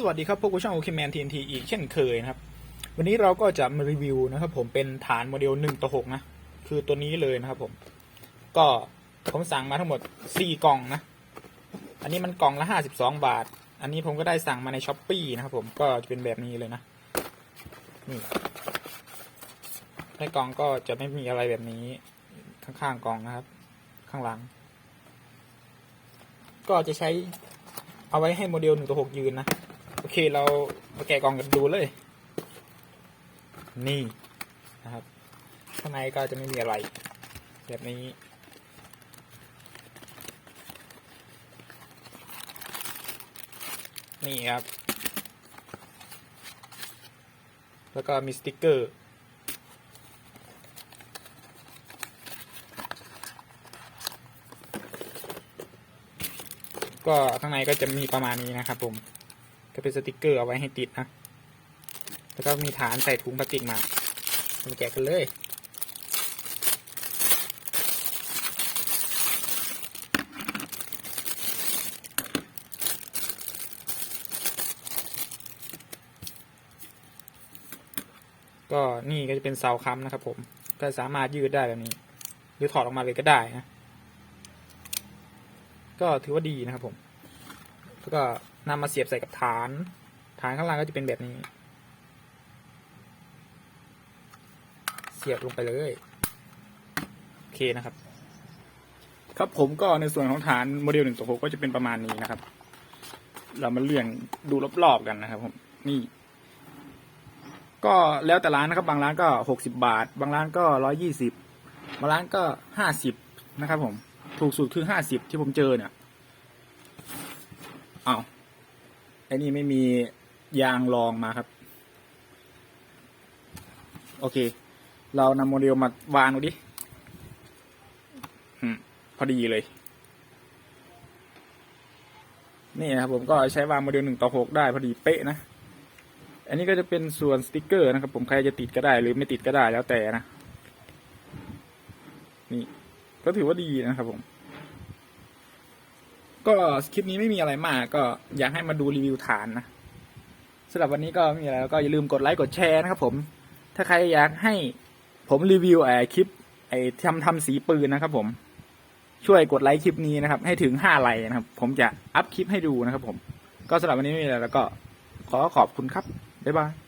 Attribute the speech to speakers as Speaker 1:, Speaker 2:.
Speaker 1: สวัสดีครับพวกกูช่องโอเคแมนทีนทีอีกเช่นเคยนะครับ วันนี้เราก็จะมารีวิวนะครับ ผมเป็นฐานโมเดล1ต่อ6นะ คือตัวนี้เลยนะครับ ผม ก็ผมสั่งมาทั้งหมด4กล่องนะ อันนี้มันกล่องละ52บาท อันนี้ผมก็ได้สั่งมาในช้อปปีนะครับ ผมก็จะเป็นแบบนี้เลยนะนี่ในกล่องก็จะไม่มีอะไรแบบนี้ ข้างๆกล่องนะครับ ข้างหลัง ก็จะใช้เอาไว้ให้โมเดลหนึ่งตัวหกยืนนะ อเคเรามาแกะกล่องกันดูเลย นี่นะครับข้างในก็จะไม่มีอะไร แบบนี้ นี่ครับ แล้วก็มีสติกเกอร์ก็ข้างในก็จะมีประมาณนี้นะครับผม ก็เป็นสติกเกอร์เอาไว้ให้ติดนะแล้วก็มีฐานใส่ถุงพลาสติกมามาแกะกันเลยก็นี่ก็จะเป็นเสาค้ำนะครับผม ก็สามารถยืดได้แบบนี้ หรือถอดออกมาเลยก็ได้นะ ก็ถือว่าดีนะครับผม แล้วก็ นำมาเสียบใส่กับฐาน ฐานข้างล่างก็จะเป็นแบบนี้ เสียบลงไปเลยโอเคนะครับ ครับผมก็ในส่วนของฐานโมเดลหนึ่งตัวหกก็จะเป็นประมาณนี้นะครับ เรามาเลื่อนดูรอบๆกันนะครับผมนี่ ก็แล้วแต่ร้านนะครับ บางร้านก็หกสิบาท บางร้านก็ร้อยี่สิบบางร้านก็ห้าสิบนะครับ ผม ถูกสุดคือห้าสิบที่ผมเจอเนี่ยอ้า ไอ้นี่ไม่มียางรองมาครับ โอเค เรานำโมเดลมาวางดูดิพอดีเลย นี่นะครับผมก็ใช้วางโมเดลหนึ่งต่อหกได้พอดีเป๊ะนะ อันนี้ก็จะเป็นส่วนสติกเกอร์นะครับ ผมใครจะติดก็ได้หรือไม่ติดก็ได้แล้วแต่นะ นี่ ก็ถือว่าดีนะครับผม ก็คลิปนี้ไม่มีอะไรมาก ก็อยากให้มาดูรีวิวฐานนะสำหรับวันนี้ก็ไม่มีอะไรแล้วก็อย่าลืมกดไลค์กดแชร์นะครับผม ถ้าใครอยากให้ผมรีวิวไอ้คลิป ไอ้ทำทำสีปืนนะครับ ผม ช่วยกดไลค์คลิปนี้นะครับ ให้ถึงห้าไลค์นะครับ ผมจะอัพคลิปให้ดูนะครับ ผม ก็สำหรับวันนี้ไม่มีอะไรแล้วก็ขอขอบคุณครับบ๊ายบาย